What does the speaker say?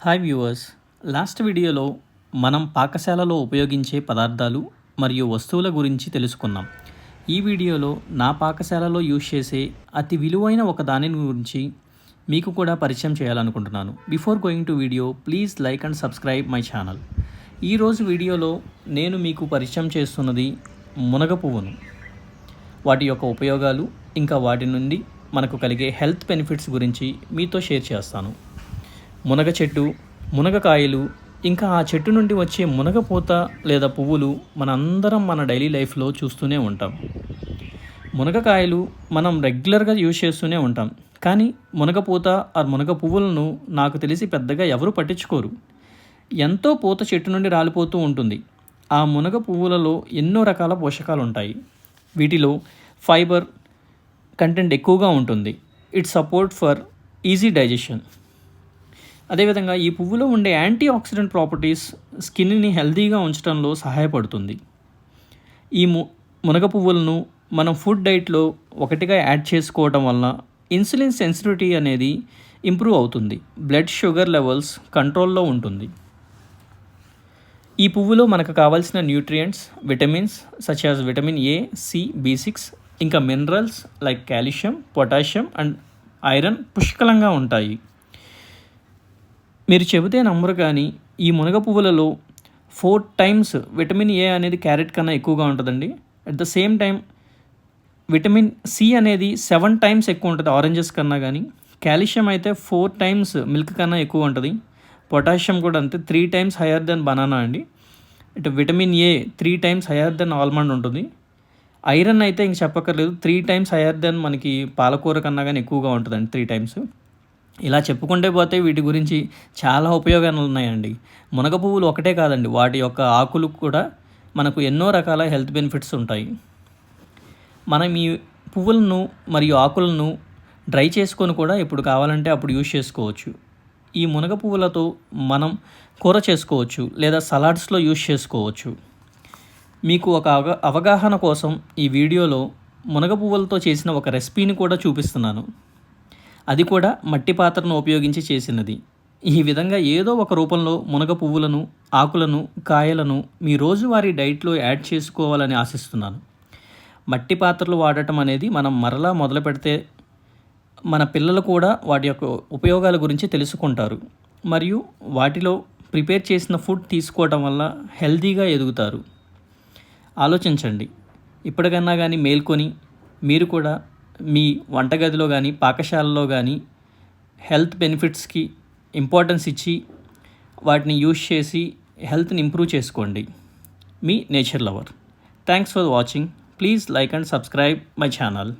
Hi viewers. Last వీడియోలో మనం పాకశాలలో ఉపయోగించే పదార్థాలు మరియు వస్తువుల గురించి తెలుసుకున్నాం. ఈ వీడియోలో నా పాకశాలలో యూజ్ చేసే అతి విలువైన ఒక దాని గురించి మీకు కూడా పరిచయం చేయాలనుకుంటున్నాను. Before going to video please like and subscribe my channel. ఈరోజు వీడియోలో నేను మీకు పరిచయం చేస్తున్నది మునగ పువ్వును. వాటి యొక్క ఉపయోగాలు ఇంకా వాటి నుండి మనకు కలిగే హెల్త్ బెనిఫిట్స్ గురించి మీతో షేర్ చేస్తాను. మునగ చెట్టు మునగకాయలు ఇంకా ఆ చెట్టు నుండి వచ్చే మునగపూత లేదా పువ్వులు మనందరం మన డైలీ లైఫ్లో చూస్తూనే ఉంటాం. మునగకాయలు మనం రెగ్యులర్గా యూజ్ చేస్తూనే ఉంటాం. కానీ మునగపూత ఆ మునగ పువ్వులను నాకు తెలిసి పెద్దగా ఎవరు పట్టించుకోరు. ఎంతో పూత చెట్టు నుండి రాలిపోతూ ఉంటుంది. ఆ మునగ పువ్వులలో ఎన్నో రకాల పోషకాలు ఉంటాయి వీటిలో ఫైబర్ కంటెంట్ ఎక్కువగా ఉంటుంది. It support for easy digestion. అదేవిధంగా ఈ పువ్వులో ఉండే యాంటీ ఆక్సిడెంట్ ప్రాపర్టీస్ స్కిన్ని హెల్తీగా ఉంచడంలో సహాయపడుతుంది. ఈ ము మునగ పువ్వులను మనం ఫుడ్ డైట్లో ఒకటిగా యాడ్ చేసుకోవడం వలన ఇన్సులిన్ సెన్సిటివిటీ అనేది ఇంప్రూవ్ అవుతుంది. బ్లడ్ షుగర్ లెవెల్స్ కంట్రోల్లో ఉంటుంది. ఈ పువ్వులో మనకు కావాల్సిన nutrients vitamins such as vitamin A C B six ఇంకా minerals like calcium potassium and iron పుష్కలంగా ఉంటాయి. మీరు చెబితే నమ్మరు కానీ ఈ మునగ పువ్వులలో ఫోర్ టైమ్స్ విటమిన్ ఏ అనేది క్యారెట్ కన్నా ఎక్కువగా ఉంటుందండి. At the same time vitamin C అనేది సెవెన్ టైమ్స్ ఎక్కువ ఉంటుంది ఆరెంజెస్ కన్నా కానీ. కాల్షియం అయితే ఫోర్ టైమ్స్ మిల్క్ కన్నా ఎక్కువ ఉంటుంది. పొటాషియం కూడా అంతే three times higher than banana అండి. ఇటు vitamin A three times higher than almond ఉంటుంది. ఐరన్ అయితే ఇంక చెప్పక్కర్లేదు త్రీ టైమ్స్ హయ్యర్ దెన్ మనకి పాలకూర కన్నా కానీ ఎక్కువగా ఉంటుందండి త్రీ టైమ్స్. ఇలా చెప్పుకుంటే పోతే వీటి గురించి చాలా ఉపయోగాలు ఉన్నాయండి. మునగ పువ్వులు ఒకటే కాదండి. వాటి యొక్క ఆకులు కూడా మనకు ఎన్నో రకాల హెల్త్ బెనిఫిట్స్ ఉంటాయి. మనం ఈ పువ్వులను మరియు ఆకులను డ్రై చేసుకొని కూడా ఇప్పుడు కావాలంటే అప్పుడు యూజ్ చేసుకోవచ్చు. ఈ మునగ పువ్వులతో మనం కూర చేసుకోవచ్చు లేదా సలాడ్స్లో యూజ్ చేసుకోవచ్చు. మీకు ఒక అవగా అవగాహన కోసం ఈ వీడియోలో మునగ పువ్వులతో చేసిన ఒక రెసిపీని కూడా చూపిస్తున్నాను. అది కూడా మట్టి పాత్రను ఉపయోగించి చేసినది. ఈ విధంగా ఏదో ఒక రూపంలో మునగ పువ్వులను ఆకులను కాయలను మీ రోజువారీ డైట్లో యాడ్ చేసుకోవాలని ఆశిస్తున్నాను. మట్టి పాత్రలు వాడటం అనేది మనం మరలా మొదలు పెడితే మన పిల్లలు కూడా వాటి యొక్క ఉపయోగాల గురించి తెలుసుకుంటారు. మరియు వాటిలో ప్రిపేర్ చేసిన ఫుడ్ తీసుకోవటం వల్ల హెల్తీగా ఎదుగుతారు. ఆలోచించండి. ఇప్పటికన్నా కానీ మేల్కొని మీరు కూడా మీ వంటగదిలో కానీ పాకశాలలో కానీ హెల్త్ బెనిఫిట్స్కి ఇంపార్టెన్స్ ఇచ్చి వాటిని యూజ్ చేసి హెల్త్ని ఇంప్రూవ్ చేసుకోండి. మీ nature lover. Thanks for watching. Please like and subscribe my channel.